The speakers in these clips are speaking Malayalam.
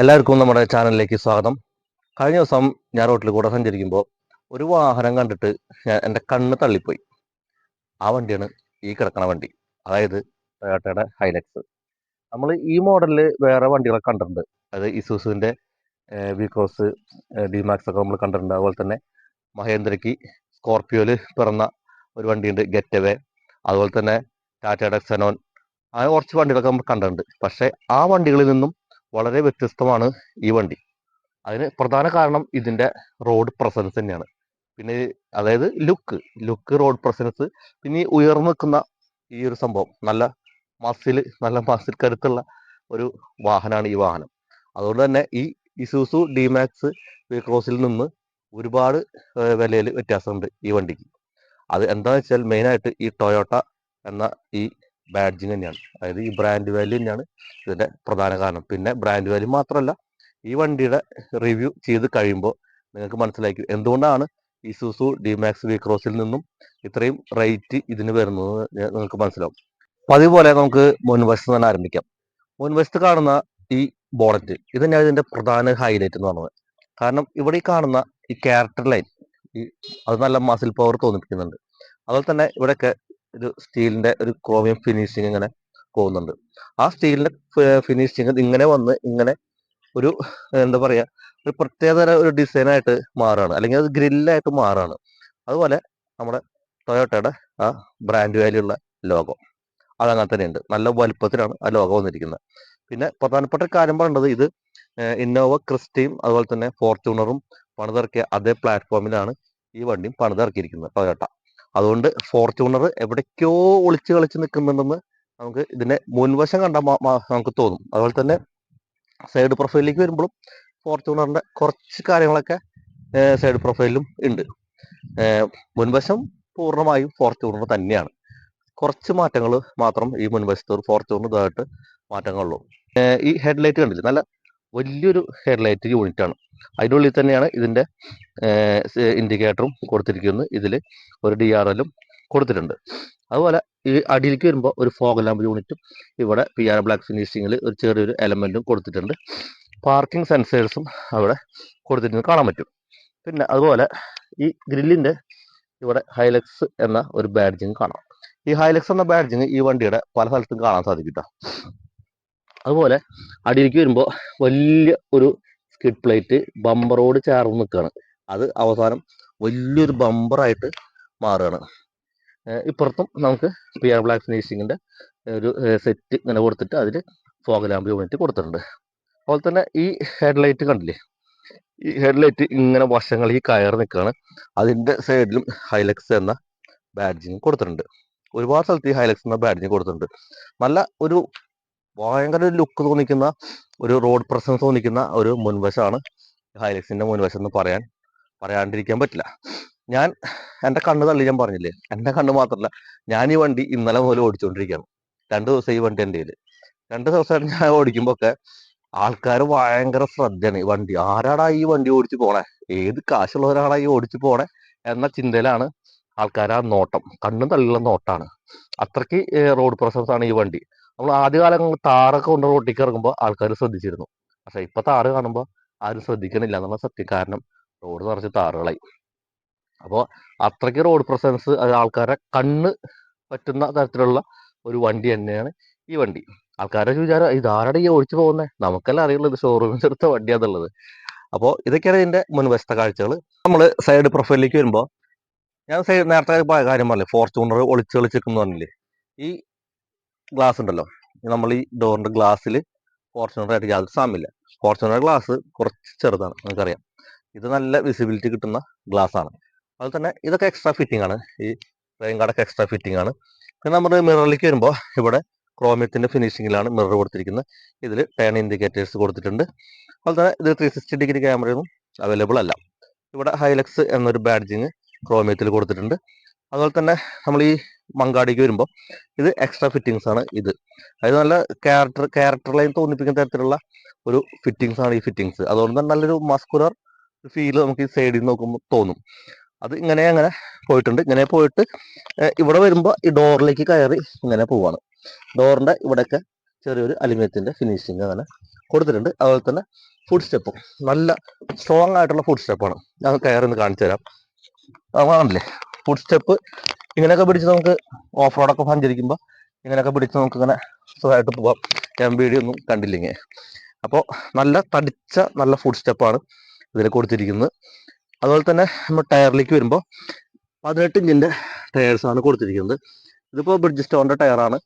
എല്ലാവർക്കും നമ്മുടെ ചാനലിലേക്ക് സ്വാഗതം. കഴിഞ്ഞ ദിവസം ഞാൻ റോട്ടിൽ കൂടെ സഞ്ചരിക്കുമ്പോൾ ഒരു വാഹനം കണ്ടിട്ട് എന്റെ കണ്ണ് തള്ളിപ്പോയി. ആ വണ്ടിയാണ് ഈ കിടക്കണ വണ്ടി. അതായത് ടൊയോട്ടയുടെ ഹൈലക്സ്. നമ്മൾ ഈ മോഡലിൽ വേറെ വണ്ടികളൊക്കെ കണ്ടിട്ടുണ്ട്. അതായത് ഇസൂസുവിന്റെ വി ക്രോസ് ഡിമാക്സ് ഒക്കെ നമ്മൾ കണ്ടിട്ടുണ്ട്. അതുപോലെ തന്നെ മഹേന്ദ്രയ്ക്ക് സ്കോർപ്പിയോയിൽ പിറന്ന ഒരു വണ്ടിയുണ്ട് ഗെറ്റവേ. അതുപോലെ തന്നെ ടാറ്റയുടെ സെനോൻ അങ്ങനെ കുറച്ച് വണ്ടികളൊക്കെ നമ്മൾ കണ്ടിട്ടുണ്ട്. പക്ഷേ ആ വണ്ടികളിൽ നിന്നും വളരെ വ്യത്യസ്തമാണ് ഈ വണ്ടി. അതിന് പ്രധാന കാരണം ഇതിന്റെ റോഡ് പ്രസൻസ് തന്നെയാണ്. പിന്നെ അതായത് ലുക്ക് ലുക്ക് റോഡ് പ്രസൻസ് പിന്നെ ഉയർന്നു നിൽക്കുന്ന ഈ ഒരു സംഭവം. നല്ല മസിൽ നല്ല മസിൽ കരുത്തുള്ള ഒരു വാഹനമാണ് ഈ വാഹനം. അതുകൊണ്ട് തന്നെ ഈ ഇസൂസു ഡിമാക്സ് ക്രോസിൽ നിന്ന് ഒരുപാട് വിലയിൽ വ്യത്യാസമുണ്ട് ഈ വണ്ടിക്ക്. അത് എന്താണെന്ന് വെച്ചാൽ മെയിനായിട്ട് ഈ ടൊയോട്ട എന്ന ഈ ബാഡ്ജിങ് തന്നെയാണ്. അതായത് ഈ ബ്രാൻഡ് വാല്യൂ തന്നെയാണ് ഇതിന്റെ പ്രധാന കാരണം. പിന്നെ ബ്രാൻഡ് വാല്യൂ മാത്രമല്ല ഈ വണ്ടിയുടെ റിവ്യൂ ചെയ്ത് കഴിയുമ്പോൾ നിങ്ങൾക്ക് മനസ്സിലാക്കി എന്തുകൊണ്ടാണ് ഈ സുസു ഡിമാക്സ് വി ക്രോസിൽ നിന്നും ഇത്രയും റേറ്റ് ഇതിന് വരുന്നത് നിങ്ങൾക്ക് മനസ്സിലാവും. പതിവ് പോലെ നമുക്ക് മുൻവശത്ത് തന്നെ ആരംഭിക്കാം. മുൻവശത്ത് കാണുന്ന ഈ ബോണറ്റ് ഇത് തന്നെയാണ് ഇതിന്റെ പ്രധാന ഹൈലൈറ്റ് എന്ന് പറഞ്ഞത്. കാരണം ഇവിടെ ഈ കാണുന്ന ഈ ക്യാരക്ടർ ലൈൻ ഈ അത് നല്ല മസിൽ പവർ തോന്നിപ്പിക്കുന്നുണ്ട്. അതുപോലെ തന്നെ ഇവിടെയൊക്കെ ഒരു സ്റ്റീലിന്റെ ഒരു ക്രോമിയം ഫിനിഷിങ് ഇങ്ങനെ പോകുന്നുണ്ട്. ആ സ്റ്റീലിന്റെ ഫിനിഷിങ് ഇങ്ങനെ വന്ന് ഇങ്ങനെ ഒരു എന്താ പറയാ ഒരു പ്രത്യേകതര ഒരു ഡിസൈനായിട്ട് മാറുകയാണ്. അല്ലെങ്കിൽ അത് ഗ്രില്ലായിട്ട് മാറുകയാണ്. അതുപോലെ നമ്മുടെ ടൊയോട്ടയുടെ ആ ബ്രാൻഡ് വാല്യൂ ഉള്ള ലോഗോ അതങ്ങനെ തന്നെ ഉണ്ട് നല്ല വലുപ്പത്തിലാണ് ആ ലോഗോ വന്നിരിക്കുന്നത്. പിന്നെ പ്രധാനപ്പെട്ട കാര്യം പറയേണ്ടത് ഇത് ഇന്നോവ ക്രിസ്റ്റയും അതുപോലെ തന്നെ ഫോർച്യൂണറും പണിതിറക്കിയ അതേ പ്ലാറ്റ്ഫോമിലാണ് ഈ വണ്ടിയും പണിതിറക്കിയിരിക്കുന്നത് ടൊയോട്ട അതുകൊണ്ട് ഫോർച്യൂണർ എവിടേക്കോ ഒളിച്ച് കളിച്ച് നിൽക്കുന്നുണ്ടെന്ന് നമുക്ക് ഇതിന്റെ മുൻവശം കണ്ടാൽ നമുക്ക് തോന്നും. അതുപോലെ തന്നെ സൈഡ് പ്രൊഫൈലിലേക്ക് വരുമ്പോഴും ഫോർച്യൂണറിന്റെ കുറച്ച് കാര്യങ്ങളൊക്കെ സൈഡ് പ്രൊഫൈലിലും ഉണ്ട്. മുൻവശം പൂർണമായും ഫോർച്യൂണർ തന്നെയാണ്. കുറച്ച് മാറ്റങ്ങൾ മാത്രം ഈ മുൻവശത്ത് ഒരു ഫോർച്യൂണർ ഇതായിട്ട് മാറ്റങ്ങളുള്ളൂ. ഈ ഹെഡ്ലൈറ്റ് കണ്ടില്ലേ? നല്ല വലിയൊരു ഹെഡ്ലൈറ്റ് യൂണിറ്റ് ആണ്. അതിന്റെ ഉള്ളിൽ തന്നെയാണ് ഇതിന്റെ ഇൻഡിക്കേറ്ററും കൊടുത്തിരിക്കുന്നത്. ഇതിൽ ഒരു ഡി ആർ എല്ലും കൊടുത്തിട്ടുണ്ട്. അതുപോലെ ഈ അടിയിലേക്ക് വരുമ്പോൾ ഒരു ഫോഗ് ലാമ്പ് യൂണിറ്റും ഇവിടെ പി ആർ ബ്ലാക്ക് ഫിനിഷിങ്ങിൽ ഒരു ചെറിയൊരു എലമെന്റും കൊടുത്തിട്ടുണ്ട്. പാർക്കിംഗ് സെൻസേഴ്സും അവിടെ കൊടുത്തിട്ടുണ്ട് കാണാൻ പറ്റും. പിന്നെ അതുപോലെ ഈ ഗ്രില്ലിന്റെ ഇവിടെ ഹൈലക്സ് എന്ന ഒരു ബാഡ്ജിങ് കാണാം. ഈ ഹൈലക്സ് എന്ന ബാഡ്ജിങ് ഈ വണ്ടിയുടെ പല സ്ഥലത്തും കാണാൻ സാധിക്കും അതുപോലെ അടിയിലേക്ക് വരുമ്പോൾ വലിയ ഒരു സ്കിഡ് പ്ലേറ്റ് ബമ്പറോട് ചേർന്ന് നിൽക്കുകയാണ് അത് അവസാനം വലിയൊരു ബമ്പറായിട്ട് മാറുകയാണ്. ഇപ്പുറത്തും നമുക്ക് പി ആർ ബ്ലാക്ക് ഫിനിഷിങ്ങിന്റെ ഒരു സെറ്റ് ഇങ്ങനെ കൊടുത്തിട്ട് അതിൽ ഫോഗ് ലാമ്പ് യൂണിറ്റ് കൊടുത്തിട്ടുണ്ട്. അതുപോലെ തന്നെ ഈ ഹെഡ് ലൈറ്റ് കണ്ടില്ലേ? ഈ ഹെഡ് ലൈറ്റ് ഇങ്ങനെ വശങ്ങളിൽ കയറി നിൽക്കുകയാണ് അതിന്റെ സൈഡിലും ഹൈലക്സ് എന്ന ബാഡ്ജിങ് കൊടുത്തിട്ടുണ്ട്. ഒരുപാട് സ്ഥലത്ത് ഈ ഹൈലക്സ് എന്ന ബാഡ്ജിങ് കൊടുത്തിട്ടുണ്ട്. നല്ല ഒരു ഭയങ്കര ലുക്ക് തോന്നിക്കുന്ന ഒരു റോഡ് പ്രസൻസ് തോന്നിക്കുന്ന ഒരു മുൻവശമാണ് ഹൈലക്സിന്റെ മുൻവശം എന്ന് പറയാൻ പറയാണ്ടിരിക്കാൻ പറ്റില്ല. ഞാൻ എന്റെ കണ്ണ് തള്ളി ഞാൻ പറഞ്ഞില്ലേ? എന്റെ കണ്ണ് മാത്രമല്ല ഞാൻ ഈ വണ്ടി ഇന്നലെ മുതൽ ഓടിച്ചുകൊണ്ടിരിക്കുകയാണ് രണ്ട് ദിവസം ഈ വണ്ടി എന്റെ കയ്യിൽ രണ്ട് ദിവസമായിട്ട് ഞാൻ ഓടിക്കുമ്പോൾ ഒക്കെ ആൾക്കാർ ഭയങ്കര ശ്രദ്ധയാണ് ഈ വണ്ടി. ആരാടാ ഈ വണ്ടി ഓടിച്ചു പോണേ? ഏത് കാശുള്ളവരാടാ ഈ ഓടിച്ചു പോണേ? എന്ന ചിന്തയിലാണ് ആൾക്കാർ ആ നോട്ടം. കണ്ണും തള്ളിയുള്ള നോട്ടാണ്. അത്രയ്ക്ക് റോഡ് പ്രസൻസ് ആണ് ഈ വണ്ടി. നമ്മൾ ആദ്യകാലങ്ങളിൽ താറൊക്കെ കൊണ്ട് റോട്ടിക്ക് ഇറങ്ങുമ്പോൾ ആൾക്കാർ ശ്രദ്ധിച്ചിരുന്നു. പക്ഷെ ഇപ്പൊ താറ് കാണുമ്പോൾ ആരും ശ്രദ്ധിക്കണില്ല എന്നുള്ള സത്യം. കാരണം റോഡ് നിറച്ച് താറുകളായി. അപ്പോൾ അത്രയ്ക്ക് റോഡ് പ്രസൻസ് ആൾക്കാരെ കണ്ണ് പറ്റുന്ന തരത്തിലുള്ള ഒരു വണ്ടി തന്നെയാണ് ഈ വണ്ടി. ആൾക്കാരുടെ വിചാരം ഇതാരുടെ ഈ ഓടിച്ചു പോകുന്നത് നമുക്കെല്ലാം അറിയുള്ളത് ഷോറൂമിൽ ചെറുത്ത വണ്ടിയാന്നുള്ളത്. അപ്പോൾ ഇതൊക്കെയാണ് ഇതിന്റെ മുൻവശത്തെ കാഴ്ചകൾ നമ്മൾ സൈഡ് പ്രൊഫൈലിലേക്ക് വരുമ്പോൾ ഞാൻ സൈഡ് നേരത്തെ കാര്യം പറഞ്ഞില്ലേ? ഫോർച്യൂണർ ഒളിച്ച് കളിച്ചിരിക്കുന്നു പറഞ്ഞില്ലേ? ഈ ഗ്ലാസ് ഉണ്ടല്ലോ. നമ്മൾ ഈ ഡോറിന്റെ ഗ്ലാസ്സിൽ ഫോർച്യൂണറായിട്ട് യാതൊരു സാമ്യമില്ല ഫോർച്യൂണർ ഗ്ലാസ് കുറച്ച് ചെറുതാണ് നമുക്കറിയാം. ഇത് നല്ല വിസിബിലിറ്റി കിട്ടുന്ന ഗ്ലാസ് ആണ്. അതുപോലെ തന്നെ ഇതൊക്കെ എക്സ്ട്രാ ഫിറ്റിംഗ് ആണ്. ഈ റെയിൻ കാർഡൊക്കെ എക്സ്ട്രാ ഫിറ്റിംഗ് ആണ്. പിന്നെ നമ്മുടെ മിററിലേക്ക് വരുമ്പോൾ ഇവിടെ ക്രോമിയത്തിന്റെ ഫിനിഷിങ്ങിലാണ് മിറർ കൊടുത്തിരിക്കുന്നത്. ഇതിൽ ടേൺ ഇൻഡിക്കേറ്റേഴ്സ് കൊടുത്തിട്ടുണ്ട്. അതുപോലെ തന്നെ ഇത് ത്രീ സിക്സ്റ്റി ഡിഗ്രി ക്യാമറയൊന്നും അവൈലബിൾ അല്ല. ഇവിടെ ഹൈലക്സ് എന്നൊരു ബാഡ്ജിങ് ക്രോമിയത്തിൽ കൊടുത്തിട്ടുണ്ട്. അതുപോലെ തന്നെ നമ്മൾ ഈ മങ്കാടിക്ക് വരുമ്പോൾ ഇത് എക്സ്ട്രാ ഫിറ്റിങ്സ് ആണ് ഇത്. അതായത് നല്ല ക്യാരക്ടർ ക്യാരക്ടർ ലൈൻ തോന്നിപ്പിക്കുന്ന തരത്തിലുള്ള ഒരു ഫിറ്റിങ്സ് ആണ് ഈ ഫിറ്റിങ്സ് അതുകൊണ്ട് തന്നെ നല്ലൊരു മസ്കുലർ ഫീൽ നമുക്ക് ഈ സൈഡിൽ നിന്ന് നോക്കുമ്പോൾ തോന്നും. അത് ഇങ്ങനെ അങ്ങനെ പോയിട്ടുണ്ട്. ഇങ്ങനെ പോയിട്ട് ഇവിടെ വരുമ്പോൾ ഈ ഡോറിലേക്ക് കയറി ഇങ്ങനെ പോവാണ്. ഡോറിന്റെ ഇവിടെയൊക്കെ ചെറിയൊരു അലുമിനിയത്തിന്റെ ഫിനിഷിങ് അങ്ങനെ കൊടുത്തിട്ടുണ്ട്. അതുപോലെ തന്നെ ഫുഡ് സ്റ്റെപ്പും നല്ല സ്ട്രോങ് ആയിട്ടുള്ള ഫുഡ് സ്റ്റെപ്പാണ് ഞാൻ കയറി ഒന്ന് കാണിച്ചു തരാം അതാണല്ലേ ഫുഡ് സ്റ്റെപ്പ് ഇങ്ങനെയൊക്കെ പിടിച്ച് നമുക്ക് ഓഫ് റോഡൊക്കെ സഞ്ചരിക്കുമ്പോൾ ഇങ്ങനെയൊക്കെ പിടിച്ച് നമുക്ക് ഇങ്ങനെ സുഖമായിട്ട് പോവാം. ഞാൻ വീഡിയോ ഒന്നും കണ്ടില്ലെങ്കിൽ അപ്പോൾ നല്ല തടിച്ച നല്ല ഫുഡ് സ്റ്റെപ്പാണ് ഇതിൽ കൊടുത്തിരിക്കുന്നത്. അതുപോലെ തന്നെ നമ്മൾ ടയറിലേക്ക് വരുമ്പോൾ പതിനെട്ട് ഇഞ്ചിന്റെ ടയേഴ്സാണ് കൊടുത്തിരിക്കുന്നത്. ഇതിപ്പോൾ ബ്രിഡ്ജ് സ്റ്റോണിന്റെ ടയറാണ്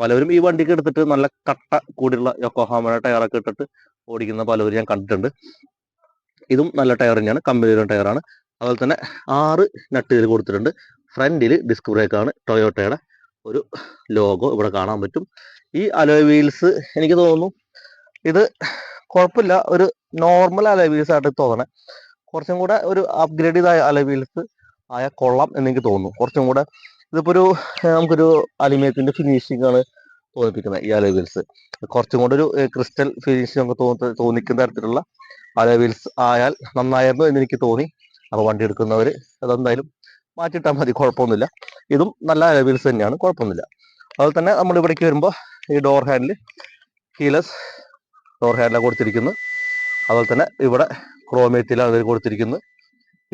പലവരും ഈ വണ്ടിക്ക് എടുത്തിട്ട് നല്ല കട്ട കൂടിയുള്ള യൊക്കോഹാമയുടെ ടയറൊക്കെ ഇട്ടിട്ട് ഓടിക്കുന്ന പലവരും ഞാൻ കണ്ടിട്ടുണ്ട്. ഇതും നല്ല ടയർ തന്നെയാണ്. കമ്പനിയുടെ ടയറാണ് അതുപോലെ തന്നെ ആറ് നട്ട് ഇതിൽ കൊടുത്തിട്ടുണ്ട്. ഫ്രണ്ടിൽ ഡിസ്ക് ബ്രേക്കാണ് ടൊയോട്ടയുടെ ഒരു ലോഗോ ഇവിടെ കാണാൻ പറ്റും. ഈ അലോയ് വീൽസ് എനിക്ക് തോന്നുന്നു ഇത് കുഴപ്പമില്ല. ഒരു നോർമൽ അലോയ് വീൽസ് ആയിട്ട് തോന്നണേ. കുറച്ചും കൂടെ ഒരു അപ്ഗ്രേഡ് ചെയ്തായ അലോയ് വീൽസ് ആയ കൊള്ളാം എന്നെനിക്ക് തോന്നുന്നു. കുറച്ചും കൂടെ ഇതിപ്പോ ഒരു നമുക്കൊരു അലുമിനിയത്തിന്റെ ഫിനിഷിംഗ് ആണ് തോന്നിപ്പിക്കുന്നത് ഈ അലോയ് വീൽസ് കുറച്ചും കൂടെ ഒരു ക്രിസ്റ്റൽ ഫിനിഷ് നമുക്ക് തോന്നി തോന്നിക്കുന്ന തരത്തിലുള്ള അലോയ് വീൽസ് ആയാൽ നന്നായിരുന്നു എന്ന് എനിക്ക് തോന്നി. അപ്പോൾ വണ്ടി എടുക്കുന്നവര് അതെന്തായാലും മാറ്റിയിട്ടാൽ മതി കുഴപ്പമൊന്നുമില്ല. ഇതും നല്ല ലെവൽസ് തന്നെയാണ് കുഴപ്പമൊന്നുമില്ല. അതുപോലെ തന്നെ നമ്മൾ ഇവിടേക്ക് വരുമ്പോൾ ഈ ഡോർ ഹാൻഡിൽ ഹീലസ് ഡോർ ഹാൻഡിലാണ് കൊടുത്തിരിക്കുന്നത്. അതുപോലെ തന്നെ ഇവിടെ ക്രോമേറ്റിലാണ് അതിൽ കൊടുത്തിരിക്കുന്നത്.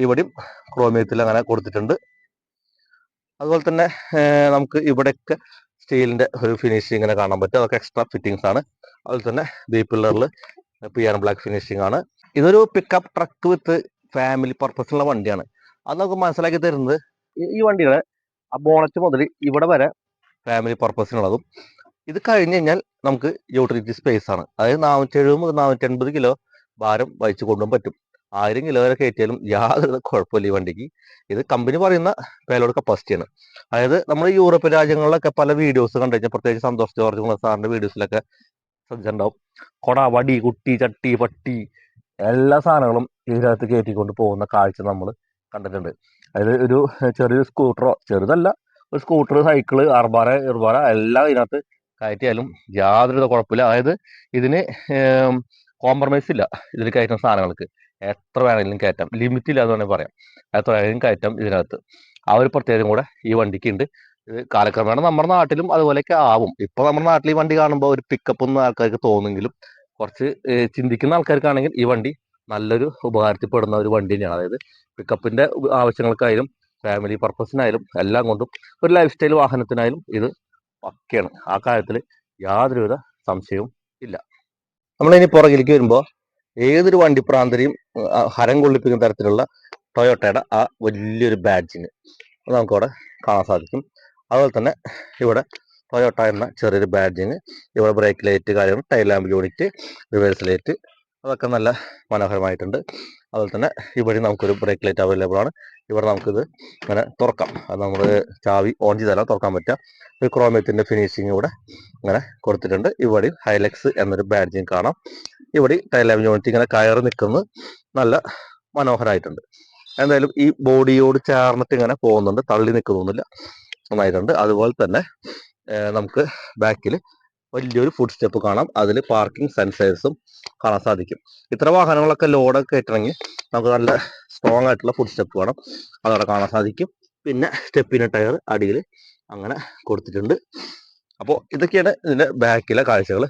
ഇവിടെയും ക്രോമേറ്റിൽ അങ്ങനെ കൊടുത്തിട്ടുണ്ട്. അതുപോലെ തന്നെ നമുക്ക് ഇവിടെയൊക്കെ സ്റ്റീലിന്റെ ഒരു ഫിനിഷിംഗ് ഇങ്ങനെ കാണാൻ പറ്റും. അതൊക്കെ എക്സ്ട്രാ ഫിറ്റിങ്സ് ആണ്. അതുപോലെ തന്നെ ബി പില്ലറിൽ പിയാൻ ബ്ലാക്ക് ഫിനിഷിംഗ് ആണ്. ഇതൊരു പിക്കപ്പ് ട്രക്ക് വിത്ത് ഫാമിലി പർപ്പസിലുള്ള വണ്ടിയാണ്. അത് നമുക്ക് മനസ്സിലാക്കി തരുന്നത് ഈ- വണ്ടികളെ ആ ബോണറ്റ് മുതൽ ഇവിടെ വരെ ഫാമിലി പർപ്പസിനുള്ളതും ഇത് കഴിഞ്ഞ് കഴിഞ്ഞാൽ നമുക്ക് യൂട്ടിലിറ്റി സ്പേസ് ആണ്. അതായത് നാനൂറ്റി എഴുപത് മുതൽ നാനൂറ്റി അൻപത് കിലോ ഭാരം വഹിച്ചു കൊണ്ടുപോകാൻ പറ്റും. ആയിരം കിലോ വരെ കയറ്റിയാലും യാതൊരു കുഴപ്പമില്ല ഈ വണ്ടിക്ക്. ഇത് കമ്പനി പറയുന്ന പേലോഡ് കപ്പാസിറ്റിയാണ് അതായത് നമ്മൾ യൂറോപ്യൻ രാജ്യങ്ങളിലൊക്കെ പല വീഡിയോസ് കണ്ടു കഴിഞ്ഞാൽ പ്രത്യേകിച്ച് സന്തോഷ് ജോർജ് സാറിന്റെ വീഡിയോസിലൊക്കെ ശ്രദ്ധിച്ചിട്ടുണ്ടാവും. കൊട വടി കുട്ടി ചട്ടി പട്ടി എല്ലാ സാധനങ്ങളും ഇതിനകത്ത് കയറ്റിക്കൊണ്ട് പോകുന്ന കാഴ്ച നമ്മൾ കണ്ടിട്ടുണ്ട്. അതായത് ഒരു ചെറിയൊരു സ്കൂട്ടറോ ചെറുതല്ല ഒരു സ്കൂട്ടർ സൈക്കിൾ അർബാറ ഇർബാറ എല്ലാം ഇതിനകത്ത് കയറ്റിയാലും യാതൊരു കുഴപ്പമില്ല. അതായത് ഇതിന് കോംപ്രമൈസ് ഇല്ല ഇതിൽ കയറ്റുന്ന സാധനങ്ങൾക്ക്. എത്ര വേണമെങ്കിലും കയറ്റാം. ലിമിറ്റ് ഇല്ല എന്ന് വേണമെങ്കിൽ പറയാം. എത്ര വേണമെങ്കിലും കയറ്റാം ഇതിനകത്ത്. ആ ഒരു പ്രത്യേകത കൂടെ ഈ വണ്ടിക്ക് ഉണ്ട് കാലക്രമേണ നമ്മുടെ നാട്ടിലും അതുപോലെയൊക്കെ ആവും. ഇപ്പൊ നമ്മുടെ നാട്ടിൽ ഈ വണ്ടി കാണുമ്പോൾ ഒരു പിക്കപ്പ് ഒന്നും ആൾക്കാർക്ക് തോന്നുമെങ്കിലും കുറച്ച് ചിന്തിക്കുന്ന ആൾക്കാർക്കാണെങ്കിൽ ഈ വണ്ടി നല്ലൊരു ഉപകാരത്തിൽപ്പെടുന്ന ഒരു വണ്ടി തന്നെയാണ് അതായത് പിക്കപ്പിന്റെ ആവശ്യങ്ങൾക്കായാലും ഫാമിലി പർപ്പസിനായാലും എല്ലാം കൊണ്ടും ഒരു ലൈഫ് സ്റ്റൈൽ വാഹനത്തിനായാലും ഇത് പക്കയാണ്. ആ കാര്യത്തിൽ യാതൊരുവിധ സംശയവും ഇല്ല. നമ്മളിനി പുറകിലേക്ക് വരുമ്പോൾ ഏതൊരു വണ്ടി പ്രാന്തരെയും ഹരം കൊള്ളിപ്പിക്കുന്ന തരത്തിലുള്ള ടൊയോട്ടയുടെ ആ വലിയൊരു ബാഡ്ജിന് നമുക്കവിടെ കാണാൻ സാധിക്കും. അതുപോലെ തന്നെ ഇവിടെ ടൊയോട്ട എന്ന ചെറിയൊരു ബാഡ്ജിന് ഇവിടെ ബ്രേക്ക് ലൈറ്റ് കാര്യങ്ങൾ tail lamp unit reverse light അതൊക്കെ നല്ല മനോഹരമായിട്ടുണ്ട്. അതുപോലെ തന്നെ ഇവിടെ നമുക്കൊരു ബ്രേക്ക് ലൈറ്റ് അവൈലബിൾ ആണ്. ഇവിടെ നമുക്കിത് ഇങ്ങനെ തുറക്കാം. അത് നമ്മൾ ചാവി ഓൺ ചെയ്താലും തുറക്കാൻ പറ്റുക. ഒരു ക്രോമേറ്റിന്റെ ഫിനിഷിങ് ഇവിടെ ഇങ്ങനെ കൊടുത്തിട്ടുണ്ട്. ഇവിടെ ഹൈലക്സ് എന്നൊരു ബാഡ്ജിങ് കാണാം. ഇവിടെ ലാമ്പ് യൂണിറ്റ് ഇങ്ങനെ കയറി നിൽക്കുന്നത് നല്ല മനോഹരമായിട്ടുണ്ട്. എന്തായാലും ഈ ബോഡിയോട് ചേർന്നിട്ട് ഇങ്ങനെ പോകുന്നുണ്ട്. തള്ളി നിൽക്കുന്നൊന്നുമില്ല. നന്നായിട്ടുണ്ട്. അതുപോലെ തന്നെ നമുക്ക് ബാക്കിൽ വലിയൊരു ഫുഡ് സ്റ്റെപ്പ് കാണാം. അതിൽ പാർക്കിംഗ് സെൻസേഴ്സും കാണാൻ സാധിക്കും. ഇത്ര വാഹനങ്ങളൊക്കെ ലോഡൊക്കെ കയറ്റണമെങ്കിൽ നമുക്ക് നല്ല സ്ട്രോങ് ആയിട്ടുള്ള ഫുഡ് സ്റ്റെപ്പ് വേണം. അതവിടെ കാണാൻ സാധിക്കും. പിന്നെ സ്റ്റെപ്പിന് ടയർ അടിയിൽ അങ്ങനെ കൊടുത്തിട്ടുണ്ട്. അപ്പോൾ ഇതൊക്കെയാണ് ഇതിന്റെ ബാക്കിലെ കാഴ്ചകൾ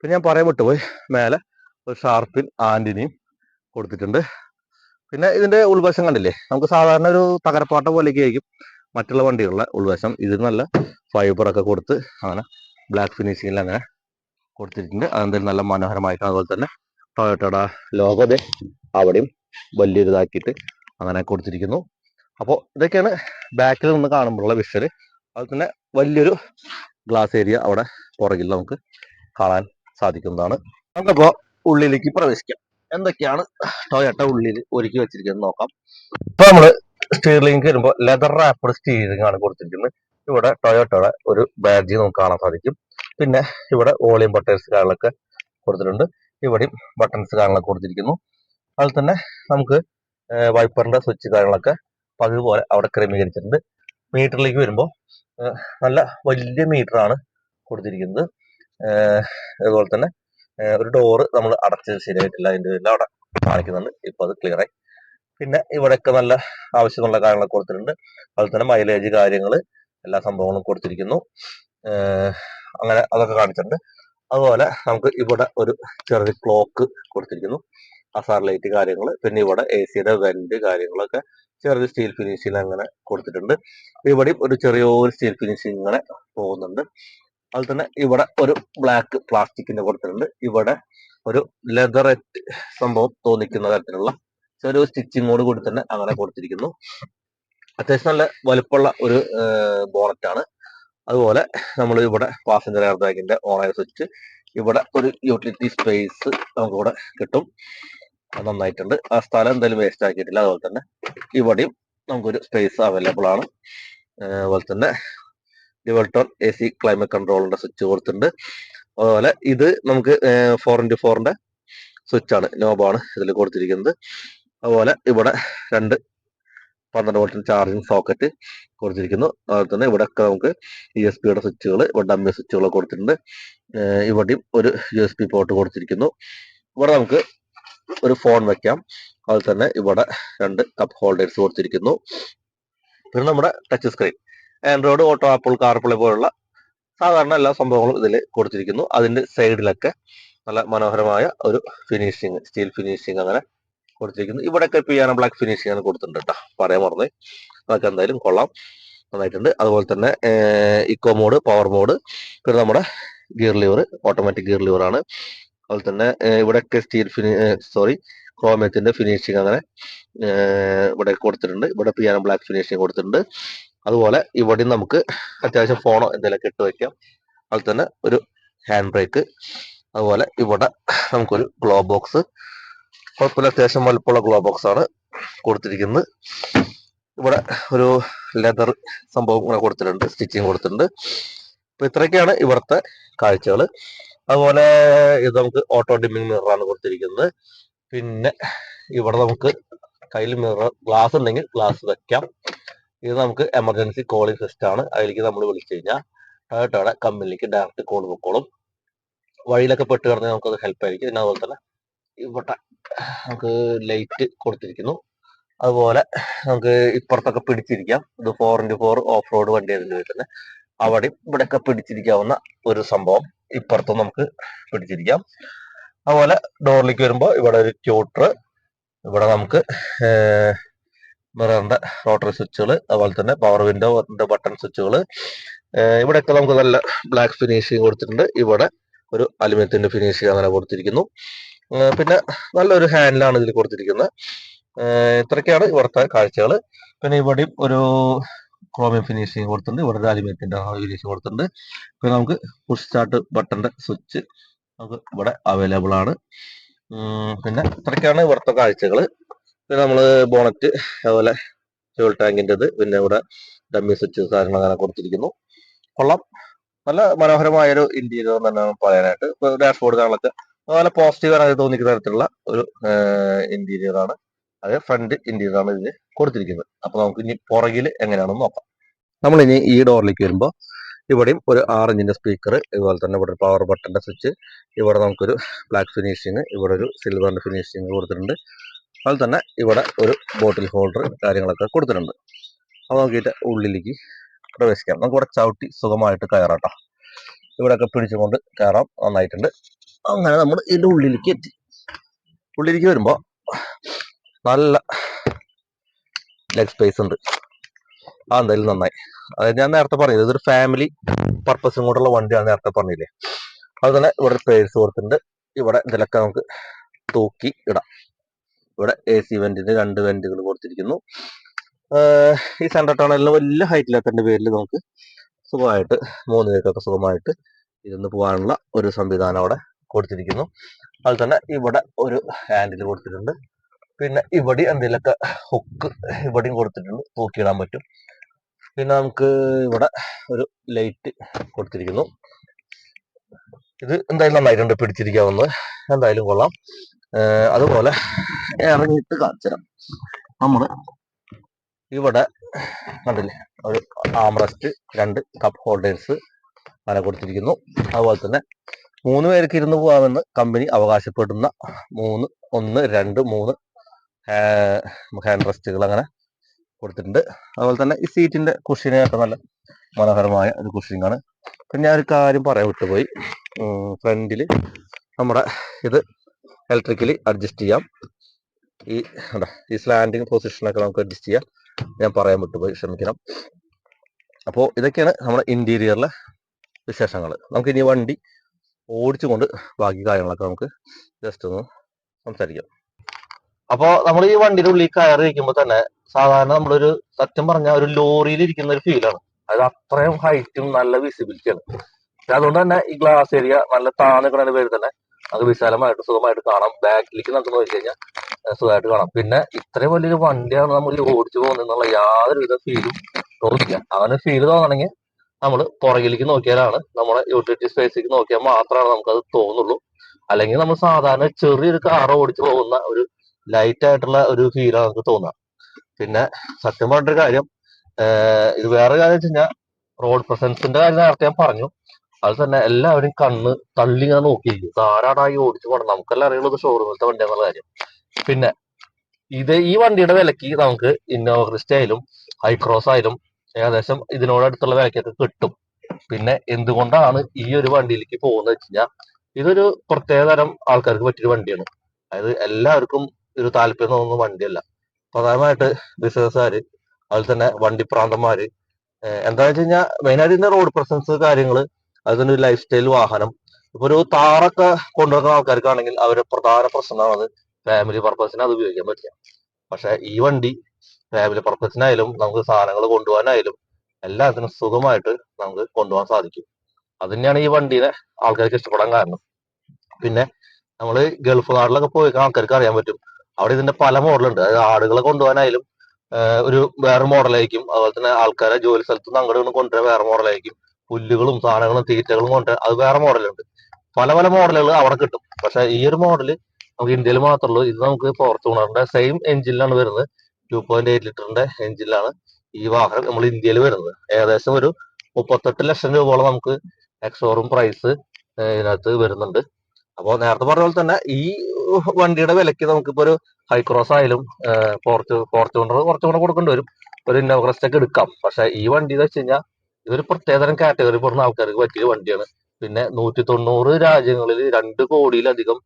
പിന്നെ ഞാൻ പറയാൻ വിട്ടുപോയി. മേലെ ഒരു ഷാർപ്പിൻ ആന്റിനെയും കൊടുത്തിട്ടുണ്ട്. പിന്നെ ഇതിന്റെ ഉൾവശം കണ്ടില്ലേ? നമുക്ക് സാധാരണ ഒരു തകരപ്പാട്ട പോലെയൊക്കെ ആയിരിക്കും. മറ്റുള്ള വണ്ടികളുടെ ഉൾവശം. ഇതിന് നല്ല ഫൈബറൊക്കെ കൊടുത്ത് അങ്ങനെ ബ്ലാക്ക് ഫിനിഷിങ്ങിൽ അങ്ങനെ കൊടുത്തിട്ടുണ്ട് അതെന്തായാലും നല്ല മനോഹരമായിട്ടാണ് അതുപോലെ തന്നെ ടൊയോട്ടയുടെ ലോഗോ ദേ അവിടെയും വലിയൊരിതാക്കിയിട്ട് അങ്ങനെ കൊടുത്തിരിക്കുന്നു. അപ്പോൾ ഇതൊക്കെയാണ് ബാക്കിൽ നിന്ന് കാണുമ്പോഴുള്ള വിഷ്വൽ അതുപോലെ തന്നെ വലിയൊരു ഗ്ലാസ് ഏരിയ അവിടെ പുറകിൽ നമുക്ക് കാണാൻ സാധിക്കുന്നതാണ്. നമുക്കപ്പോൾ ഉള്ളിലേക്ക് പ്രവേശിക്കാം. എന്തൊക്കെയാണ് ടൊയോട്ട ഉള്ളിൽ ഒരുക്കി വെച്ചിരിക്കുന്നത് നോക്കാം. ഇപ്പൊ നമ്മൾ സ്റ്റീറിംഗ് വരുമ്പോൾ ലെതർ റാപ്പഡ് സ്റ്റീറിംഗ് ആണ് കൊടുത്തിരിക്കുന്നത്. ഇവിടെ ടൊയോട്ടയുടെ ഒരു ബാഡ്ജ് നമുക്ക് കാണാൻ സാധിക്കും. പിന്നെ ഇവിടെ വോളിയം ബട്ടൺസ് കാര്യങ്ങളൊക്കെ കൊടുത്തിട്ടുണ്ട്. ഇവിടെയും ബട്ടൺസ് കാര്യങ്ങളൊക്കെ കൊടുത്തിരിക്കുന്നു. അതുപോലെ തന്നെ നമുക്ക് വൈപ്പറിന്റെ സ്വിച്ച് കാര്യങ്ങളൊക്കെ പതിവ് പോലെ അവിടെ ക്രമീകരിച്ചിട്ടുണ്ട്. മീറ്ററിലേക്ക് വരുമ്പോൾ നല്ല വലിയ മീറ്റർ ആണ് കൊടുത്തിരിക്കുന്നത് അതുപോലെ തന്നെ ഒരു ഡോറ് നമ്മൾ അടച്ചത് ശരിയായിട്ടില്ല. അതിന്റെ എല്ലാം അവിടെ കാണിക്കുന്നുണ്ട്. ഇപ്പൊ അത് ക്ലിയർ ആയി. പിന്നെ ഇവിടെയൊക്കെ നല്ല ആവശ്യമുള്ള കാര്യങ്ങളൊക്കെ കൊടുത്തിട്ടുണ്ട്. അതുപോലെ തന്നെ മൈലേജ് കാര്യങ്ങൾ എല്ലാ സംഭവങ്ങളും കൊടുത്തിരിക്കുന്നു. അങ്ങനെ അതൊക്കെ കാണിച്ചിട്ടുണ്ട്. അതുപോലെ നമുക്ക് ഇവിടെ ഒരു ചെറിയ ക്ലോക്ക് കൊടുത്തിരിക്കുന്നു. അസാർ ലൈറ്റ് കാര്യങ്ങൾ പിന്നെ ഇവിടെ എ സിയുടെ വെന്റ് കാര്യങ്ങളൊക്കെ ചെറിയ സ്റ്റീൽ ഫിനിഷിങ് അങ്ങനെ കൊടുത്തിട്ടുണ്ട്. ഇവിടെയും ഒരു ചെറിയൊരു സ്റ്റീൽ ഫിനിഷിങ് ഇങ്ങനെ പോകുന്നുണ്ട്. അതുപോലെ തന്നെ ഇവിടെ ഒരു ബ്ലാക്ക് പ്ലാസ്റ്റിക്കിന്റെ കൊടുത്തിട്ടുണ്ട്. ഇവിടെ ഒരു ലെതററ്റ് സംഭവം തോന്നിക്കുന്ന തരത്തിലുള്ള ചെറിയ സ്റ്റിച്ചിങ്ങോട് കൂടി തന്നെ അങ്ങനെ കൊടുത്തിരിക്കുന്നു. അത്യാവശ്യം നല്ല വലുപ്പമുള്ള ഒരു ബോണറ്റ് ആണ്. അതുപോലെ നമ്മൾ ഇവിടെ പാസഞ്ചർ എയർ ബാഗിന്റെ ഓണർ സ്വിച്ച് ഇവിടെ ഒരു യൂട്ടിലിറ്റി സ്പേസ് നമുക്കിവിടെ കിട്ടും. നന്നായിട്ടുണ്ട്. ആ സ്ഥലം എന്തായാലും വേസ്റ്റ് ആക്കിയിട്ടില്ല. അതുപോലെ തന്നെ ഇവിടെയും നമുക്കൊരു സ്പേസ് അവൈലബിൾ ആണ്. അതുപോലെ തന്നെ ഡിവൾട്ടോൺ എ സി ക്ലൈമറ്റ് കൺട്രോളിന്റെ സ്വിച്ച് കൊടുത്തിട്ടുണ്ട്. അതുപോലെ ഇത് നമുക്ക് ഫോർ ഇന്റു ഫോറിന്റെ സ്വിച്ച് ആണ്. നോബാണ് ഇതിൽ കൊടുത്തിരിക്കുന്നത്. അതുപോലെ ഇവിടെ രണ്ട് പന്ത്രണ്ട് വോൾട്ടിന് ചാർജിങ് സോക്കറ്റ് കൊടുത്തിരിക്കുന്നു. അതുപോലെ തന്നെ ഇവിടെ ഒക്കെ നമുക്ക് ഇ എസ് പിയുടെ സ്വിച്ചുകൾ ഇവിടെ ഡമ്മി സ്വിച്ചുകൾ കൊടുത്തിട്ടുണ്ട്. ഇവിടെയും ഒരു യു എസ് പി പോർട്ട് കൊടുത്തിരിക്കുന്നു. ഇവിടെ നമുക്ക് ഒരു ഫോൺ വെക്കാം. അതുപോലെ തന്നെ ഇവിടെ രണ്ട് കപ്പ് ഹോൾഡേഴ്സ് കൊടുത്തിരിക്കുന്നു. പിന്നെ നമ്മുടെ touch screen Android Auto Apple CarPlay പോലുള്ള സാധാരണ എല്ലാ സംഭവങ്ങളും ഇതിൽ കൊടുത്തിരിക്കുന്നു. അതിന്റെ സൈഡിലൊക്കെ നല്ല മനോഹരമായ ഒരു ഫിനിഷിങ് സ്റ്റീൽ ഫിനിഷിങ് അങ്ങനെ കൊടുത്തിരിക്കുന്നു. ഇവിടെയൊക്കെ ഞാൻ ബ്ലാക്ക് ഫിനിഷിംഗ് കൊടുത്തിട്ടുണ്ട് കേട്ടോ പറയാൻ മറന്നേ. അതൊക്കെ എന്തായാലും കൊള്ളാം. നന്നായിട്ടുണ്ട്. അതുപോലെ തന്നെ ഇക്കോ മോഡ് പവർ മോഡ് പിന്നെ നമ്മുടെ gear lever automatic gear lever ആണ്. അതുപോലെ തന്നെ ഇവിടെയൊക്കെ സ്റ്റീൽ ഫിനി സോറി ക്രോമത്തിന്റെ ഫിനിഷിങ് അങ്ങനെ ഇവിടെ കൊടുത്തിട്ടുണ്ട്. ഇവിടെ പിയാനോ ബ്ലാക്ക് ഫിനിഷിങ് കൊടുത്തിട്ടുണ്ട്. അതുപോലെ ഇവിടെ നമുക്ക് അത്യാവശ്യം ഫോണോ എന്തെങ്കിലുമൊക്കെ ഇട്ട് വയ്ക്കാം അതുപോലെ തന്നെ ഒരു ഹാൻഡ് ബ്രേക്ക് അതുപോലെ ഇവിടെ നമുക്കൊരു ഗ്ലോ ബോക്സ് കുഴപ്പമില്ല. അത്യാവശ്യം വലുപ്പമുള്ള ഗ്ലോ ബോക്സ് ആണ് കൊടുത്തിരിക്കുന്നത്. ഇവിടെ ഒരു ലെതർ സംഭവം ഇങ്ങനെ കൊടുത്തിട്ടുണ്ട് സ്റ്റിച്ചിങ് കൊടുത്തിട്ടുണ്ട്. അപ്പൊ ഇത്രയൊക്കെയാണ് ഇവിടുത്തെ കാഴ്ചകൾ അതുപോലെ ഇത് നമുക്ക് ഓട്ടോ ഡിമ്മിങ് മിററാണ് കൊടുത്തിരിക്കുന്നത്. പിന്നെ ഇവിടെ നമുക്ക് കയ്യിൽ മിറർ ഗ്ലാസ് ഉണ്ടെങ്കിൽ ഗ്ലാസ് വെക്കാം. ഇത് നമുക്ക് എമർജൻസി കോളിംഗ് സിസ്റ്റം ആണ്. അതിലേക്ക് നമ്മൾ വിളിച്ചു കഴിഞ്ഞാൽ ടൊയോട്ടയുടെ കമ്പനിയിലേക്ക് ഡയറക്റ്റ് കോൾ പൊക്കോളും. വഴിയിലൊക്കെ പെട്ട് കിടന്നാൽ നമുക്കത് ഹെൽപ്പ് ആയിരിക്കും. പിന്നെ അതുപോലെ തന്നെ ഇവിടെ നമുക്ക് ലൈറ്റ് കൊടുത്തിരിക്കുന്നു. അതുപോലെ നമുക്ക് ഇപ്പുറത്തൊക്കെ പിടിച്ചിരിക്കാം. ഇത് four into four off road വണ്ടി അതിന്റെ വരുന്നത്. അവിടെയും ഇവിടെയൊക്കെ പിടിച്ചിരിക്കാവുന്ന ഒരു സംഭവം. ഇപ്പുറത്തും നമുക്ക് പിടിച്ചിരിക്കാം. അതുപോലെ ഡോറിലേക്ക് വരുമ്പോൾ ഇവിടെ ഒരു ട്യൂട്ടർ ഇവിടെ നമുക്ക് മിററിന്റെ റോട്ടറി സ്വിച്ചുകൾ അതുപോലെ തന്നെ പവർ വിൻഡോന്റെ ബട്ടൺ സ്വിച്ചുകൾ ഇവിടെയൊക്കെ നമുക്ക് നല്ല ബ്ലാക്ക് ഫിനിഷിങ് കൊടുത്തിട്ടുണ്ട്. ഇവിടെ ഒരു അലുമിനിയത്തിന്റെ ഫിനിഷിങ് അങ്ങനെ കൊടുത്തിരിക്കുന്നു. പിന്നെ നല്ലൊരു ഹാൻഡിലാണ് ഇതിൽ കൊടുത്തിരിക്കുന്നത്. ഇത്രയ്ക്കാണ് ഇവിടുത്തെ കാഴ്ചകൾ പിന്നെ ഇവിടെയും ഒരു ക്രോമിയം ഫിനിഷിങ് കൊടുത്തിട്ടുണ്ട്. ഇവിടെ അലുമിനിയത്തിന്റെ ഫിനിഷിങ് കൊടുത്തിട്ടുണ്ട്. പിന്നെ നമുക്ക് പുഷ് സ്റ്റാർട്ട് ബട്ടന്റെ സ്വിച്ച് നമുക്ക് ഇവിടെ അവൈലബിൾ ആണ്. പിന്നെ ഇത്രയ്ക്കാണ് ഇവിടുത്തെ കാഴ്ചകൾ പിന്നെ നമ്മൾ ബോണറ്റ് അതുപോലെ ഫ്യൂൾ ടാങ്കിന്റെത് പിന്നെ ഇവിടെ ഡമ്മി സ്വിച്ച് സാധനങ്ങൾ അങ്ങനെ കൊടുത്തിരിക്കുന്നു. കൊള്ളാം. നല്ല മനോഹരമായൊരു ഇന്റീരിയർ തന്നെയാണ് പറയാനായിട്ട്. ഡാഷ്ബോർഡ് കാണലൊക്കെ അതുപോലെ പോസിറ്റീവ് ആയി തോന്നിക്കുന്ന തരത്തിലുള്ള ഒരു ഇന്റീരിയർ ആണ്. അത് ഫ്രണ്ട് ഇന്റീരിയർ ആണ് ഇതിന് കൊടുത്തിരിക്കുന്നത്. അപ്പൊ നമുക്ക് ഇനി പുറകിൽ എങ്ങനെയാണെന്ന് നോക്കാം. നമ്മൾ ഇനി ഈ ഡോറിലേക്ക് വരുമ്പോൾ ഇവിടെയും ഒരു ആറ് ഇഞ്ചിന്റെ സ്പീക്കർ ഇതുപോലെ തന്നെ ഇവിടെ പവർ ബട്ടന്റെ സ്വിച്ച് ഇവിടെ നമുക്കൊരു ബ്ലാക്ക് ഫിനിഷിങ് ഇവിടെ ഒരു സിൽവറിന്റെ ഫിനിഷിങ് കൊടുത്തിട്ടുണ്ട്. അതുപോലെ തന്നെ ഇവിടെ ഒരു ബോട്ടിൽ ഹോൾഡർ കാര്യങ്ങളൊക്കെ കൊടുത്തിട്ടുണ്ട്. അത് നോക്കിയിട്ട് ഉള്ളിലേക്ക് പ്രവേശിക്കാം. നമുക്ക് ഇവിടെ ചവിട്ടി സുഖമായിട്ട് കയറാട്ടോ ഇവിടെയൊക്കെ പിടിച്ചുകൊണ്ട് കയറാം. നന്നായിട്ടുണ്ട്. അങ്ങനെ നമ്മൾ ഇതിന്റെ ഉള്ളിലേക്ക് എത്തി. ഉള്ളിലേക്ക് വരുമ്പോൾ നല്ല ലെഗ് സ്പേസ് ഉണ്ട്. ആ എന്തായാലും നന്നായി. അതായത് ഞാൻ നേരത്തെ പറഞ്ഞത് ഇതൊരു ഫാമിലി പർപ്പസും കൊണ്ടുള്ള വണ്ടിയാണ് നേരത്തെ പറഞ്ഞില്ലേ. അത് തന്നെ ഇവിടെ പേഴ്സ് കൊടുത്തിട്ടുണ്ട്. ഇവിടെ ഇതിലൊക്കെ നമുക്ക് തൂക്കി ഇടാം. ഇവിടെ എ സി വെന്റിന് രണ്ട് വെന്റുകൾ കൊടുത്തിരിക്കുന്നു. ഈ സെൻട്രൽ ടണലിന് വലിയ ഹൈറ്റില്ലാത്തതിന്റെ പേരിൽ നമുക്ക് സുഖമായിട്ട് മൂന്ന് പേർക്കൊക്കെ സുഖമായിട്ട് ഇരുന്ന് പോകാനുള്ള ഒരു സംവിധാനം അവിടെ കൊടുത്തിരിക്കുന്നു. അതുപോലെ തന്നെ ഇവിടെ ഒരു ഹാൻഡിൽ കൊടുത്തിട്ടുണ്ട്. പിന്നെ ഇവിടെ എന്തെങ്കിലുമൊക്കെ ഹുക്ക് ഇവിടെയും കൊടുത്തിട്ടുണ്ട്. തൂക്കിയിടാൻ പറ്റും. പിന്നെ നമുക്ക് ഇവിടെ ഒരു ലൈറ്റ് കൊടുത്തിരിക്കുന്നു. ഇത് എന്തായാലും നന്നായിട്ടുണ്ട് പിടിച്ചിരിക്കാവുന്ന എന്തായാലും കൊള്ളാം. അതുപോലെ ഇറങ്ങിയിട്ട് കാണിച്ചുതരാം. നമ്മൾ ഇവിടെ കണ്ടില്ലേ? ഒരു ആംറസ്റ്റ് രണ്ട് കപ്പ് ഹോൾഡേഴ്സ് അങ്ങനെ കൊടുത്തിരിക്കുന്നു. അതുപോലെ തന്നെ മൂന്ന് പേർക്ക് ഇരുന്ന് പോകാമെന്ന് കമ്പനി അവകാശപ്പെടുന്ന മൂന്ന് ഒന്ന് രണ്ട് മൂന്ന് ഹാൻഡ് റെസ്റ്റുകൾ അങ്ങനെ കൊടുത്തിട്ടുണ്ട്. അതുപോലെ തന്നെ ഈ സീറ്റിന്റെ കുഷിനൊക്കെ നല്ല മനോഹരമായ ഒരു കുഷിനാണ് പിന്നെ ഞാൻ ഒരു കാര്യം പറയാൻ വിട്ടുപോയി. ഫ്രണ്ടിൽ നമ്മുടെ ഇത് ഇലക്ട്രിക്കലി അഡ്ജസ്റ്റ് ചെയ്യാം. ഈ ഈ സ്ലാൻഡിങ് പൊസിഷനൊക്കെ നമുക്ക് അഡ്ജസ്റ്റ് ചെയ്യാം. ഞാൻ പറയാൻ വിട്ടുപോയി ക്ഷമിക്കണം അപ്പോൾ ഇതൊക്കെയാണ് നമ്മുടെ ഇന്റീരിയറിലെ വിശേഷങ്ങൾ. നമുക്ക് ഇനി വണ്ടി ഓടിച്ചുകൊണ്ട് ബാക്കി കാര്യങ്ങളൊക്കെ നമുക്ക് ജസ്റ്റ് ഒന്ന് സംസാരിക്കാം. അപ്പോൾ നമ്മൾ ഈ വണ്ടിയുടെ ഉള്ളിൽ കയറി ഇരിക്കുമ്പോൾ തന്നെ സാധാരണ നമ്മളൊരു സത്യം പറഞ്ഞ ഒരു ലോറിയിൽ ഇരിക്കുന്ന ഒരു ഫീലാണ് അത് അത്രയും ഹൈറ്റും നല്ല വിസിബിലിറ്റിയാണ് പക്ഷെ അതുകൊണ്ട് തന്നെ ഈ ഗ്ലാസ് ഏരിയ നല്ല താന്നിക്കണ പേര് തന്നെ നമുക്ക് വിശാലമായിട്ട് സുഖമായിട്ട് കാണാം. ബാക്കിലേക്ക് നമുക്ക് നോക്കി കഴിഞ്ഞാൽ സുഖമായിട്ട് കാണാം. പിന്നെ ഇത്രയും വലിയൊരു വണ്ടിയാണ് നമ്മൾ ഓടിച്ചു പോകുന്നത് എന്നുള്ള യാതൊരുവിധ ഫീലും തോന്നില്ല. അങ്ങനെ ഫീൽ തോന്നണമെങ്കിൽ നമ്മൾ പുറകിലേക്ക് നോക്കിയാലാണ് നമ്മുടെ യൂട്ടിലിറ്റി സ്പേസിലേക്ക് നോക്കിയാൽ മാത്രമാണ് നമുക്കത് തോന്നുള്ളൂ. അല്ലെങ്കിൽ നമ്മൾ സാധാരണ ചെറിയൊരു കാർ ഓടിച്ചു പോകുന്ന ഒരു ലൈറ്റ് ആയിട്ടുള്ള ഒരു ഫീലാണ് നമുക്ക് തോന്നുക. പിന്നെ സത്യം പറഞ്ഞൊരു കാര്യം ഇത് വേറെ കാര്യം വെച്ച് കഴിഞ്ഞാൽ റോഡ് പ്രസൻസിന്റെ കാര്യം നേരത്തെ ഞാൻ പറഞ്ഞു. അത് തന്നെ എല്ലാവരും കണ്ണ് തള്ളി ഇങ്ങനെ നോക്കിയിരിക്കും. ധാരാളമായി ഓടിച്ചു പോകണം നമുക്കെല്ലാം അറിയുള്ളത് ഷോറൂമിലത്തെ വണ്ടി എന്നുള്ള കാര്യം. പിന്നെ ഇത് ഈ വണ്ടിയുടെ വിലക്ക് നമുക്ക് ഇന്നോവ ക്രിസ്റ്റ ആയാലും ഹൈക്രോസ് ആയാലും ഏകദേശം ഇതിനോടടുത്തുള്ള വിലക്കൊക്കെ കിട്ടും. പിന്നെ എന്തുകൊണ്ടാണ് ഈ ഒരു വണ്ടിയിലേക്ക് പോകുന്നത് വെച്ച് കഴിഞ്ഞാൽ ഇതൊരു പ്രത്യേക തരം ആൾക്കാർക്ക് പറ്റിയൊരു വണ്ടിയാണ്. അതായത് എല്ലാവർക്കും ഒരു താല്പര്യം തോന്നുന്ന വണ്ടിയല്ല. പ്രധാനമായിട്ട് ബിസിനസ്സുകാര് അതുപോലെ തന്നെ വണ്ടിപ്രാന്തന്മാര് എന്താ വെച്ച് കഴിഞ്ഞാൽ മെയിനായിട്ട് റോഡ് പ്രസൻസ് കാര്യങ്ങൾ അതുപോലെ ലൈഫ് സ്റ്റൈൽ വാഹനം ഇപ്പൊ ഒരു താറൊക്കെ കൊണ്ടുവരുന്ന ആൾക്കാർക്കാണെങ്കിൽ അവരുടെ പ്രധാന പ്രശ്നമാണ് ഫാമിലി പർപ്പസിന് അത് ഉപയോഗിക്കാൻ പറ്റില്ല പക്ഷെ ഈ വണ്ടി ഫാമിലി പർപ്പസിനായാലും നമുക്ക് സാധനങ്ങൾ കൊണ്ടുപോകാനായാലും എല്ലാത്തിനും സുഖമായിട്ട് നമുക്ക് കൊണ്ടുപോകാൻ സാധിക്കും. അത് തന്നെയാണ് ഈ വണ്ടീനെ ആൾക്കാർക്ക് ഇഷ്ടപ്പെടാൻ കാരണം. പിന്നെ നമ്മൾ ഗൾഫ് നാട്ടിലൊക്കെ പോയി ആൾക്കാർക്ക് അറിയാൻ പറ്റും. അവിടെ ഇതിന്റെ പല മോഡലുണ്ട്. അതായത് ആടുകളെ കൊണ്ടുപോകാനായാലും ഒരു വേറെ മോഡലായിരിക്കും. അതുപോലെ തന്നെ ആൾക്കാരെ ജോലി സ്ഥലത്ത് നിന്ന് അങ്ങോട്ട് കൊണ്ടുവരാൻ വേറെ മോഡലായിരിക്കും. പുല്ലുകളും സാധനങ്ങളും തീറ്റകളും കൊണ്ടുവരാൻ അത് വേറെ മോഡലുണ്ട്. പല പല മോഡലുകൾ അവിടെ കിട്ടും. പക്ഷെ ഈ ഒരു മോഡൽ നമുക്ക് ഇന്ത്യയിൽ മാത്രമേ ഉള്ളൂ. ഇത് നമുക്ക് ഫോർച്യൂണറിന്റെ സെയിം എഞ്ചിനിലാണ് വരുന്നത്. ടു പോയിന്റ് എയ്റ്റ് ലിറ്ററിന്റെ എഞ്ചിനിലാണ് ഈ വാഹനം നമ്മൾ ഇന്ത്യയിൽ വരുന്നത്. ഏകദേശം ഒരു മുപ്പത്തെട്ട് ലക്ഷം രൂപയോളം നമുക്ക് എക്സോറും പ്രൈസ് ഇതിനകത്ത് വരുന്നുണ്ട്. അപ്പോൾ നേരത്തെ പറഞ്ഞ പോലെ തന്നെ ഈ വണ്ടിയുടെ വിലക്ക് നമുക്കിപ്പോൾ ഒരു ഹൈക്രോസ് ആയാലും ഫോർച്ചു ഫോർച്യൂണർ കുറച്ചും കൂടെ കൊടുക്കേണ്ടി വരും. ഒരു ഇന്നോഗ്രസ്റ്റ് ഒക്കെ എടുക്കാം. പക്ഷെ ഈ വണ്ടി എന്ന് വെച്ച് കഴിഞ്ഞാൽ ഇതൊരു പ്രത്യേകതരം കാറ്റഗറി പെടുന്ന ആൾക്കാർക്ക് പറ്റിയ വണ്ടിയാണ്. പിന്നെ നൂറ്റി തൊണ്ണൂറ് രാജ്യങ്ങളിൽ രണ്ട് കോടിയിലധികം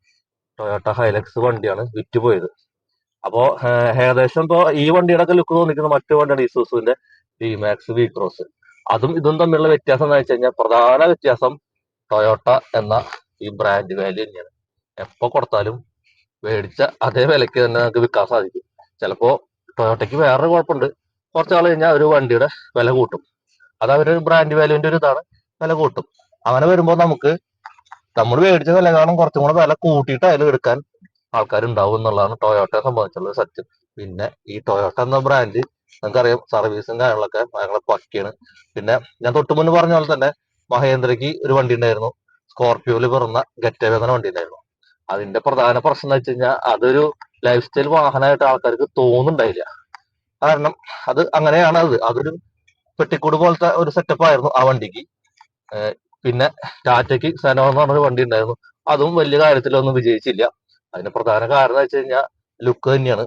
ടൊയോട്ട ഹൈലക്സ് വണ്ടിയാണ് വിറ്റുപോയത്. അപ്പോ ഏകദേശം ഇപ്പോ ഈ വണ്ടിയുടെ ലുക്ക് തോന്നിക്കുന്ന മറ്റു വണ്ടിയാണ് ഇസൂസുവിന്റെ ഡിമാക്സ് വി ക്രോസ് അതും ഇതും തമ്മിലുള്ള വ്യത്യാസം എന്ന് വെച്ച് കഴിഞ്ഞാൽ പ്രധാന വ്യത്യാസം ടൊയോട്ട എന്ന ഈ ബ്രാൻഡ് വാല്യൂ തന്നെയാണ്. എപ്പോ കൊടുത്താലും മേടിച്ച അതേ വിലയ്ക്ക് തന്നെ നമുക്ക് വിൽക്കാൻ സാധിക്കും. ചിലപ്പോ ടൊയോട്ടയ്ക്ക് വേറൊരു കുഴപ്പമുണ്ട്. കുറച്ച് നാൾ കഴിഞ്ഞാൽ ഒരു വണ്ടിയുടെ വില കൂട്ടും. അത് അവരുടെ ബ്രാൻഡ് വാല്യൂവിന്റെ ഒരു ഇതാണ് വില കൂട്ടും. അങ്ങനെ വരുമ്പോൾ നമുക്ക് നമ്മൾ മേടിച്ച വില കാരണം കുറച്ചും കൂടെ വില കൂട്ടിയിട്ട് അതിൽ എടുക്കാൻ ആൾക്കാരുണ്ടാവും എന്നുള്ളതാണ് ടൊയോട്ടയെ സംബന്ധിച്ചുള്ള സത്യം. പിന്നെ ഈ ടൊയോട്ട എന്ന ബ്രാൻഡ് നമുക്കറിയാം സർവീസും കാര്യങ്ങളൊക്കെ ഭയങ്കര പക്കയാണ്. പിന്നെ ഞാൻ തൊട്ടു മുന്നേ പറഞ്ഞ പോലെ തന്നെ മഹേന്ദ്രയ്ക്ക് ഒരു വണ്ടി ഉണ്ടായിരുന്നു. സ്കോർപിയോയിൽ പിറന്ന ഗറ്റവേ എന്ന വണ്ടി ഉണ്ടായിരുന്നു. അതിന്റെ പ്രധാന പ്രശ്നം എന്ന് വെച്ച് കഴിഞ്ഞാൽ അതൊരു ലൈഫ് സ്റ്റൈൽ വാഹനമായിട്ട് ആൾക്കാർക്ക് തോന്നുന്നുണ്ടായില്ല. കാരണം അത് അങ്ങനെയാണ് അത്. അതൊരു പെട്ടിക്കൂട് പോലത്തെ ഒരു സെറ്റപ്പ് ആയിരുന്നു ആ വണ്ടിക്ക്. പിന്നെ ടാറ്റയ്ക്ക് സെനോ എന്ന് പറഞ്ഞൊരു വണ്ടി ഉണ്ടായിരുന്നു. അതും വലിയ കാര്യത്തിലൊന്നും വിജയിച്ചില്ല. അതിന് പ്രധാന കാരണം വെച്ച് കഴിഞ്ഞാൽ ലുക്ക് തന്നെയാണ്.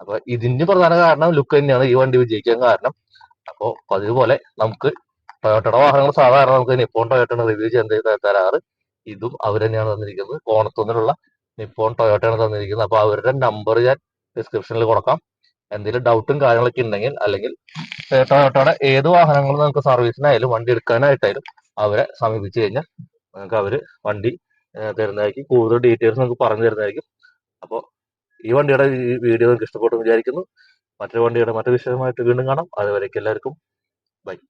അപ്പൊ ഇതിന് പ്രധാന കാരണം ലുക്ക് തന്നെയാണ് ഈ വണ്ടി വിജയിക്കാൻ കാരണം. അപ്പോ അതുപോലെ നമുക്ക് ടൊയോട്ടയുടെ വാഹനങ്ങൾ സാധാരണ നമുക്ക് നിപ്പോൺ ടൊയോട്ടയാണ് റിവ്യൂ ചെയ്ത് തരാറ്. ഇതും അവർ തന്നെയാണ് തന്നിരിക്കുന്നത്. കോണത്തുനിന്നുള്ള നിപ്പോൺ ടൊയോട്ടയാണ് തന്നിരിക്കുന്നത്. അപ്പൊ അവരുടെ നമ്പർ ഞാൻ ഡിസ്ക്രിപ്ഷനിൽ കൊടുക്കാം. എന്തെങ്കിലും ഡൗട്ടും കാര്യങ്ങളൊക്കെ ഉണ്ടെങ്കിൽ അല്ലെങ്കിൽ ടൊയോട്ടയുടെ ഏത് വാഹനങ്ങളും നമുക്ക് സർവീസിനായാലും വണ്ടി എടുക്കാനായിട്ടായാലും അവരെ സമീപിച്ചു കഴിഞ്ഞാൽ നിങ്ങൾക്ക് അവർ വണ്ടി തരുന്നതായിരിക്കും. കൂടുതൽ ഡീറ്റെയിൽസ് നമുക്ക് പറഞ്ഞു തരുന്നതായിരിക്കും. അപ്പോൾ ഈ വണ്ടിയുടെ ഈ വീഡിയോ നിങ്ങൾക്ക് ഇഷ്ടപ്പെട്ടു വിചാരിക്കുന്നു. മറ്റൊരു വണ്ടിയുടെ മറ്റു വിഷയമായിട്ട് വീണ്ടും കാണാം. അതുവരേക്കും എല്ലാവർക്കും.